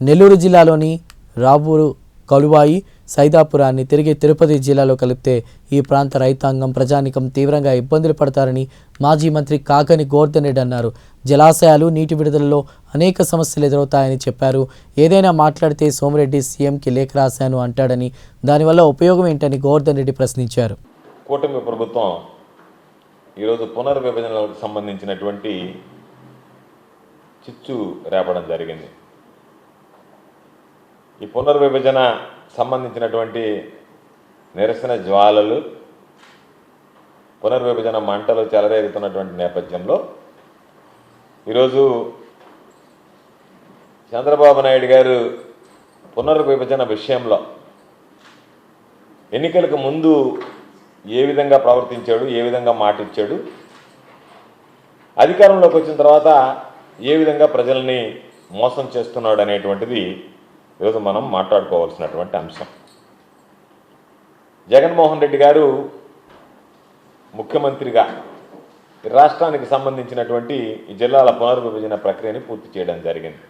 నెల్లూరు జిల్లాలోని రావూరు కలువాయి సైదాపురాన్ని తిరిగి తిరుపతి జిల్లాలో కలిపితే ఈ ప్రాంత రైతాంగం ప్రజానికం తీవ్రంగా ఇబ్బందులు పడతారని మాజీ మంత్రి కాకని గోవర్ధన్ రెడ్డి అన్నారు. జలాశయాలు నీటి విడుదలలో అనేక సమస్యలు ఎదురవుతాయని చెప్పారు. ఏదైనా మాట్లాడితే సోమిరెడ్డి సీఎంకి లేఖ రాశాను అంటాడని దానివల్ల ఉపయోగం ఏంటని గోవర్ధన్ రెడ్డి ప్రశ్నించారు. కూటమి ప్రభుత్వం ఈరోజు పునర్విభజనలకు సంబంధించినటువంటి చిచ్చు రేపడం జరిగింది. ఈ పునర్విభజన సంబంధించినటువంటి నిరసన జ్వాలలు పునర్విభజన మంటలు చెలరేగుతున్నటువంటి నేపథ్యంలో ఈరోజు చంద్రబాబు నాయుడు గారు పునర్విభజన విషయంలో ఎన్నికలకు ముందు ఏ విధంగా ప్రవర్తించాడు ఏ విధంగా మాటిచ్చాడు అధికారంలోకి వచ్చిన తర్వాత ఏ విధంగా ప్రజల్ని మోసం చేస్తున్నాడు అనేటువంటిది ఈరోజు మనం మాట్లాడుకోవాల్సినటువంటి అంశం. జగన్మోహన్ రెడ్డి గారు ముఖ్యమంత్రిగా రాష్ట్రానికి సంబంధించినటువంటి ఈ జిల్లాల పునర్విభజన ప్రక్రియని పూర్తి చేయడం జరిగింది.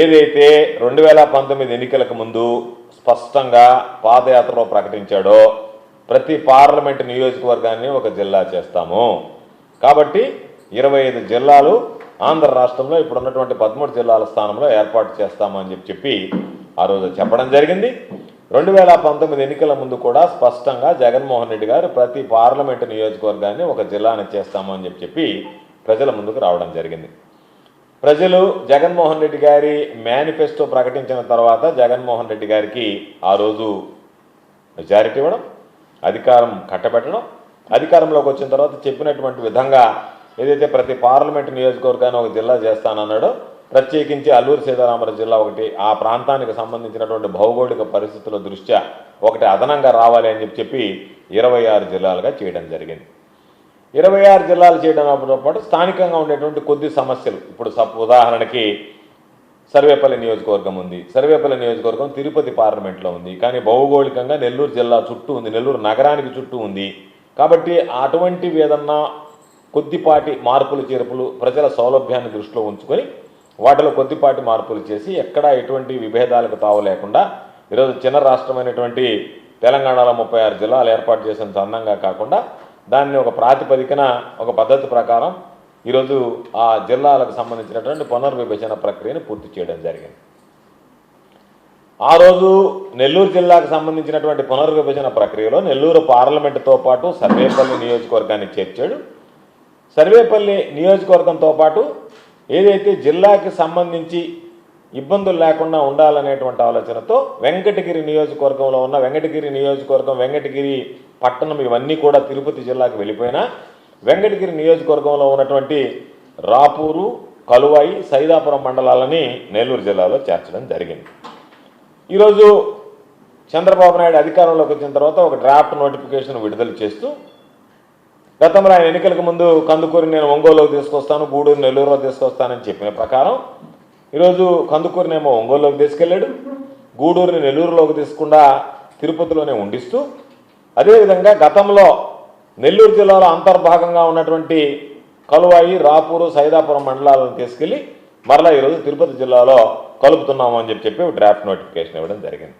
ఏదైతే రెండు వేల పంతొమ్మిది ఎన్నికలకు ముందు స్పష్టంగా పాదయాత్రలో ప్రకటించాడో ప్రతి పార్లమెంట్ నియోజకవర్గాన్ని ఒక జిల్లా చేస్తాము. కాబట్టి ఇరవై ఐదు జిల్లాలు ఆంధ్ర రాష్ట్రంలో ఇప్పుడు ఉన్నటువంటి పదమూడు జిల్లాల స్థానంలో ఏర్పాటు చేస్తామని చెప్పి చెప్పి ఆ రోజు చెప్పడం జరిగింది. రెండు వేల పంతొమ్మిది ఎన్నికల ముందు కూడా స్పష్టంగా జగన్మోహన్ రెడ్డి గారు ప్రతి పార్లమెంటు నియోజకవర్గాన్ని ఒక జిల్లాని చేస్తామని చెప్పి చెప్పి ప్రజల ముందుకు రావడం జరిగింది. ప్రజలు జగన్మోహన్ రెడ్డి గారి మేనిఫెస్టో ప్రకటించిన తర్వాత జగన్మోహన్ రెడ్డి గారికి ఆ రోజు మెజారిటీ ఇవ్వడం అధికారం కట్టబెట్టడం అధికారంలోకి వచ్చిన తర్వాత చెప్పినటువంటి విధంగా ఏదైతే ప్రతి పార్లమెంట్ నియోజకవర్గాన్ని ఒక జిల్లా చేస్తానన్నాడో ప్రత్యేకించి అల్లూరు సీతారామరాజు జిల్లా ఒకటి ఆ ప్రాంతానికి సంబంధించినటువంటి భౌగోళిక పరిస్థితుల దృష్ట్యా ఒకటి అదనంగా రావాలి అని చెప్పి చెప్పి ఇరవై ఆరు జిల్లాలుగా చేయడం జరిగింది. ఇరవై ఆరు జిల్లాలు చేయడంతో పాటు స్థానికంగా ఉండేటువంటి కొద్ది సమస్యలు. ఇప్పుడు సప్ ఉదాహరణకి సర్వేపల్లి నియోజకవర్గం ఉంది. సర్వేపల్లి నియోజకవర్గం తిరుపతి పార్లమెంట్లో ఉంది. కానీ భౌగోళికంగా నెల్లూరు జిల్లా చుట్టూ ఉంది. నెల్లూరు నగరానికి చుట్టూ ఉంది. కాబట్టి అటువంటివి ఏదన్నా కొద్దిపాటి మార్పులు చేర్పులు ప్రజల సౌలభ్యాన్ని దృష్టిలో ఉంచుకొని వాటిలో కొద్దిపాటి మార్పులు చేసి ఎక్కడా ఎటువంటి విభేదాలకు తావు లేకుండా ఈరోజు చిన్న రాష్ట్రమైనటువంటి తెలంగాణలో ముప్పై ఆరు జిల్లాలు ఏర్పాటు చేసిన సందంగా కాకుండా దాన్ని ఒక ప్రాతిపదికన ఒక పద్ధతి ప్రకారం ఈరోజు ఆ జిల్లాలకు సంబంధించినటువంటి పునర్విభజన ప్రక్రియను పూర్తి చేయడం జరిగింది. ఆ రోజు నెల్లూరు జిల్లాకు సంబంధించినటువంటి పునర్విభజన ప్రక్రియలో నెల్లూరు పార్లమెంటుతో పాటు సర్వేపల్లి నియోజకవర్గాన్ని చేర్చాడు. సర్వేపల్లి నియోజకవర్గంతో పాటు ఏదైతే జిల్లాకి సంబంధించి ఇబ్బందులు లేకుండా ఉండాలనేటువంటి ఆలోచనతో వెంకటగిరి నియోజకవర్గంలో ఉన్న వెంకటగిరి నియోజకవర్గం వెంకటగిరి పట్టణం ఇవన్నీ కూడా తిరుపతి జిల్లాకు వెళ్ళిపోయినా వెంకటగిరి నియోజకవర్గంలో ఉన్నటువంటి రాపూరు కలువాయి సైదాపురం మండలాలని నెల్లూరు జిల్లాలో చేర్చడం జరిగింది. ఈరోజు చంద్రబాబు నాయుడు అధికారంలోకి వచ్చిన తర్వాత ఒక డ్రాఫ్ట్ నోటిఫికేషన్ విడుదల చేస్తూ గతంలో ఆయన ఎన్నికలకు ముందు కందుకూరి నేను ఒంగోలులోకి తీసుకొస్తాను గూడూరు నెల్లూరులో తీసుకొస్తానని చెప్పిన ప్రకారం ఈరోజు కందుకూరినేమో ఒంగోలులోకి తీసుకెళ్ళాడు గూడూరుని నెల్లూరులోకి తీసుకుండా తిరుపతిలోనే ఉండిస్తూ అదేవిధంగా గతంలో నెల్లూరు జిల్లాలో అంతర్భాగంగా ఉన్నటువంటి కలువాయి రాపూరు సైదాపురం మండలాలను తీసుకెళ్ళి మరలా ఈరోజు తిరుపతి జిల్లాలో కలుపుతున్నాము అని చెప్పి చెప్పి డ్రాఫ్ట్ నోటిఫికేషన్ ఇవ్వడం జరిగింది.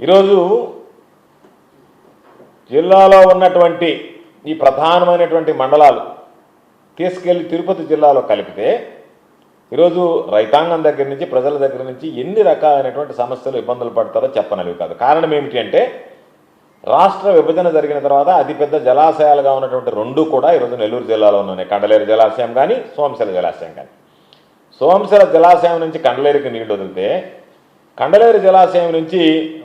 ఈరోజు జిల్లాలో ఉన్నటువంటి ఈ ప్రధానమైనటువంటి మండలాలు తీసుకెళ్ళి తిరుపతి జిల్లాలో కలిపితే ఈరోజు రైతాంగం దగ్గర నుంచి ప్రజల దగ్గర నుంచి ఎన్ని రకాలైనటువంటి సమస్యలు ఇబ్బందులు పడతారో చెప్పనవి కాదు. కారణం ఏమిటి అంటే రాష్ట్ర విభజన జరిగిన తర్వాత అతిపెద్ద జలాశయాలుగా ఉన్నటువంటి రెండు కూడా ఈరోజు నెల్లూరు జిల్లాలో ఉన్నాయి. కండలేరు జలాశయం కానీ సోమశిల జలాశయం కానీ సోమశిల జలాశయం నుంచి కండలేరుకి నీళ్ళు వదిలితే కండలేరు జలాశయం నుంచి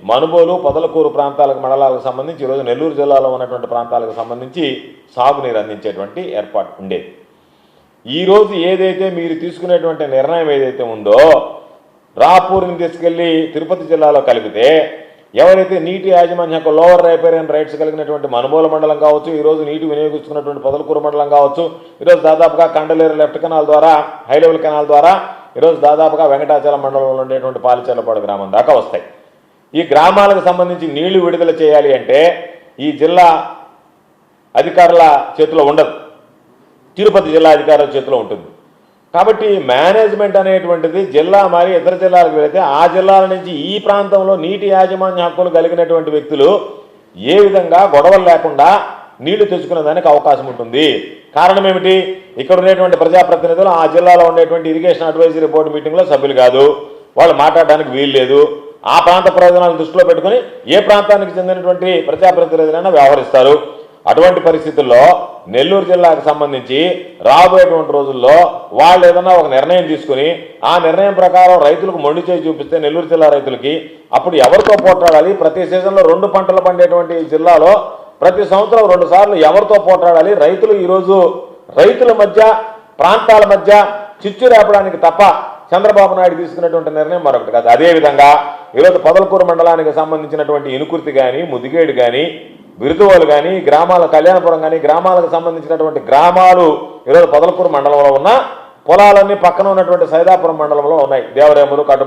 మనుబోలు పొదలకూరు ప్రాంతాలకు మండలాలకు సంబంధించి ఈరోజు నెల్లూరు జిల్లాలో ఉన్నటువంటి ప్రాంతాలకు సంబంధించి సాగునీరు అందించేటువంటి ఏర్పాటు ఉండేది. ఈరోజు ఏదైతే మీరు తీసుకునేటువంటి నిర్ణయం ఏదైతే ఉందో రాపూర్ని తీసుకెళ్ళి తిరుపతి జిల్లాలో కలిపితే ఎవరైతే నీటి యాజమాన్యకు లోవర్ రైపేరియన్ రైట్స్ కలిగినటువంటి మనుమూల మండలం కావచ్చు ఈరోజు నీటి వినియోగించుకున్నటువంటి పొదలకూరు మండలం కావచ్చు ఈరోజు దాదాపుగా కండలేరు లెఫ్ట్ కెనాల్ ద్వారా హై లెవెల్ కెనాల్ ద్వారా ఈరోజు దాదాపుగా వెంకటాచలం మండలంలో ఉండేటువంటి పాలిచెర్లపాడు గ్రామం దాకా వస్తాయి. ఈ గ్రామాలకు సంబంధించి నీళ్ళు విడుదల చేయాలి అంటే ఈ జిల్లా అధికారుల చేతిలో ఉండదు. తిరుపతి జిల్లా అధికారుల చేతిలో ఉంటుంది. కాబట్టి మేనేజ్మెంట్ అనేటువంటిది జిల్లా మరి ఇతర జిల్లాలకు వెళితే ఆ జిల్లాల నుంచి ఈ ప్రాంతంలో నీటి యాజమాన్య హక్కులు కలిగినటువంటి వ్యక్తులు ఏ విధంగా గొడవలు లేకుండా నీళ్ళు తెచ్చుకునే దానికి అవకాశం ఉంటుంది. కారణం ఏమిటి? ఇక్కడ ఉండేటువంటి ప్రజాప్రతినిధులు ఆ జిల్లాలో ఉండేటువంటి ఇరిగేషన్ అడ్వైజరీ బోర్డు మీటింగ్లో సభ్యులు కాదు. వాళ్ళు మాట్లాడడానికి వీలు లేదు. ఆ ప్రాంత ప్రయోజనాలను దృష్టిలో పెట్టుకుని ఏ ప్రాంతానికి చెందినటువంటి ప్రజాప్రతినిధులైనా వ్యవహరిస్తారు. అటువంటి పరిస్థితుల్లో నెల్లూరు జిల్లాకు సంబంధించి రాబోయేటువంటి రోజుల్లో వాళ్ళు ఏదైనా ఒక నిర్ణయం తీసుకుని ఆ నిర్ణయం ప్రకారం రైతులకు మొండి చేయి చూపిస్తే నెల్లూరు జిల్లా రైతులకి అప్పుడు ఎవరితో పోట్లాడాలి? ప్రతి సీజన్లో రెండు పంటలు పండేటువంటి జిల్లాలో ప్రతి సంవత్సరం రెండు సార్లు ఎవరితో పోట్లాడాలి? రైతులు ఈరోజు రైతుల మధ్య ప్రాంతాల మధ్య చిచ్చు రేపడానికి తప్ప చంద్రబాబు నాయుడు తీసుకున్నటువంటి నిర్ణయం మరొకటి కాదు. అదేవిధంగా ఈరోజు పొదలకూరు మండలానికి సంబంధించినటువంటి ఇనుకుర్తి కానీ ముదిగేడు కానీ బిరుదువాలు కానీ గ్రామాల కళ్యాణపురం కానీ గ్రామాలకు సంబంధించినటువంటి గ్రామాలు ఈరోజు పొదలకూరు మండలంలో ఉన్న పొలాలన్నీ పక్కన ఉన్నటువంటి సైదాపురం మండలంలో ఉన్నాయి. దేవరేములు కట్ట